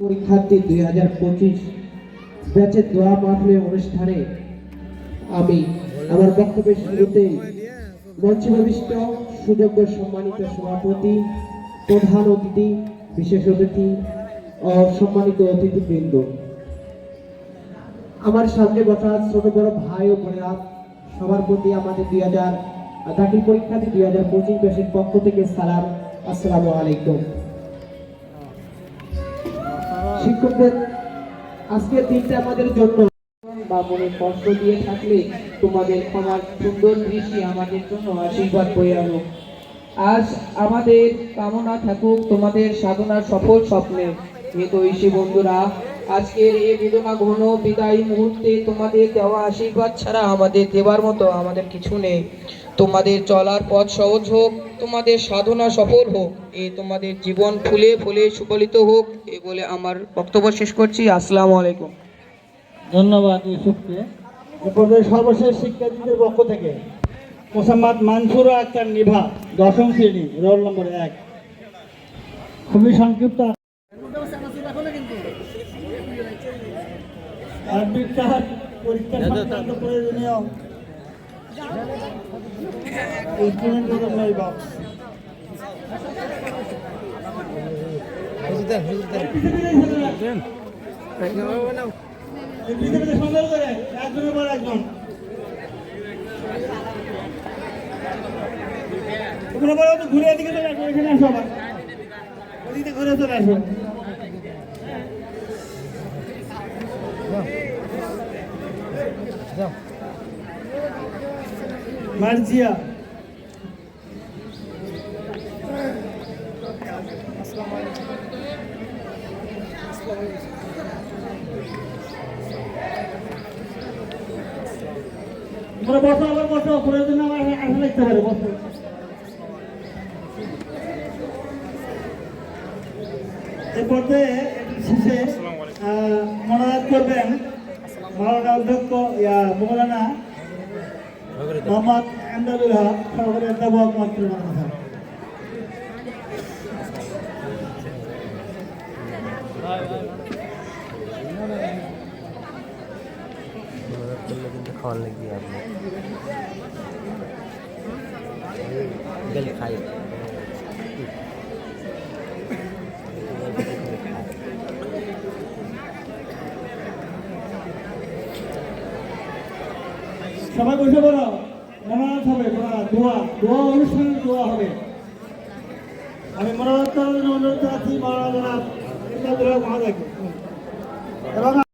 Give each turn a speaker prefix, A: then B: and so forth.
A: পরীক্ষার্থী দুই হাজার পঁচিশ ব্যাচের দোয়া মাহফিলের অনুষ্ঠানে আমি আমার বক্তব্যের শুরুতেই মঞ্চে ভবিষ্ঠ সুযোগ্য সম্মানিত সভাপতি, প্রধান অতিথি, বিশেষ অতিথি সম্মানিত অতিথিবৃন্দ। আমার সামনে বসা ছোট বড় ভাই ও বোনেরা, সবার প্রতি আমাদের দুই হাজার, দাখিল পরীক্ষার্থী দুই হাজার পঁচিশ ব্যাচের পক্ষ থেকে সালাম, আসসালামু আলাইকুম। শিক্ষকদের আজকের দিনটা আমাদের জন্য। বা মনে কষ্ট দিয়ে থাকলে তোমাদের ক্ষমার সুন্দর দৃষ্টি আমাদের জন্য আশীর্বাদ বয়ে আনো। আজ আমাদের কামনা থাকুক তোমাদের সাধনার সফল স্বপ্নে। হে দৈশী বন্ধুরা, আজকের এই বেদনা ঘন বিদায়ী মুহূর্তে তোমাদের দেওয়া আশীর্বাদ ছাড়া আমাদের দেবার মতো আমাদের কিছু নেই। তোমাদের চলার পথ সহজ হোক, তোমাদের সাধনা সফল হোক, এ তোমাদের জীবন ফুলে ফুলে সুফলিত হোক, এ বলে আমার বক্তব্য শেষ করছি। আসসালামু আলাইকুম।
B: ধন্যবাদ ইউসুফকে। সর্বশেষ শিক্ষার্থীদের পক্ষ থেকে মোসাম্মদ মানসুর আক্তার নিভা দশম শ্রেণি রোল নম্বর এক। খুবই সংক্ষিপ্ত। আর বিজ্ঞান পরীক্ষা সংক্রান্ত প্রয়োজনীয় পৃথিবীতে সুন্দর করে একজনের পর একজন। তোমরা বলো ঘুরে এদিকে চলে আসো, এখানে ওদিকে ঘুরে চলে আসো। মার্জিয়া। তোমরা বসো, আবার বসো প্রয়োজন আমার আসা লাগতে পারে বসো। এ পর্যায়ে শেষে মনোনয়ন করবেন মৌলানা অধ্যক্ষ, ইয়া, মৌলানা মোহাম্মদ এমদাদুল হক সহকারী অধ্যাপক মাত্র মাদ্রাসা
C: কিন্তু খাওয়ার লাগবে আপনি গেলে খাই।
B: সবাই বসে পড়ো। মনোনয়ন হবে, দোয়া দোয়া অনুষ্ঠানের দোয়া হবে। আমি জন্য অনুরোধ করাচ্ছি মনোনয়ন মহাদেব